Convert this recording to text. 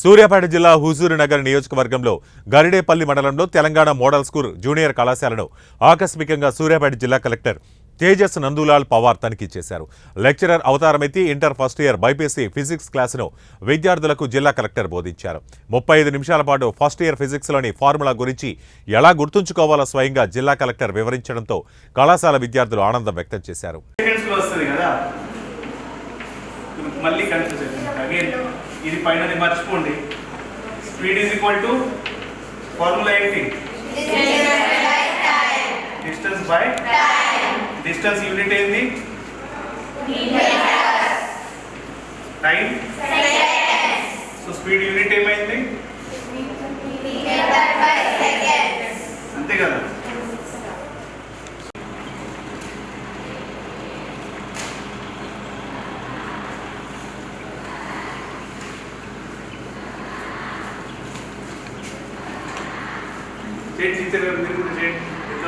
సూర్యాపేట జిల్లా హుజూరు నగర్ నియోజకవర్గంలో గరిడేపల్లి మండలంలో తెలంగాణ మోడల్ స్కూల్ జూనియర్ కళాశాలను ఆకస్మికంగా సూర్యాపేట జిల్లా కలెక్టర్ తేజస్ నందులాల్ పవార్ తనిఖీ చేశారు. Lecturer అవతారమైతే inter first year BiPC physics క్లాసును విద్యార్థులకు జిల్లా కలెక్టర్ బోధించారు. ముప్పై ఐదు నిమిషాల పాటు ఫస్ట్ ఇయర్ ఫిజిక్స్లోని ఫార్ములా గురించి ఎలా గుర్తుంచుకోవాలో స్వయంగా జిల్లా కలెక్టర్ వివరించడంతో కళాశాల విద్యార్థులు ఆనందం వ్యక్తం చేశారు. ఇది పైనది మర్చిపోండి. Speed is equal to formula ఏంటి డిస్టెన్స్ బై డిస్టెన్స్ యూనిట్ ఏంది? టైం సో స్పీడ్ యూనిట్ ఏమైంది? అంతే కదా. जय जीते मेरे को जय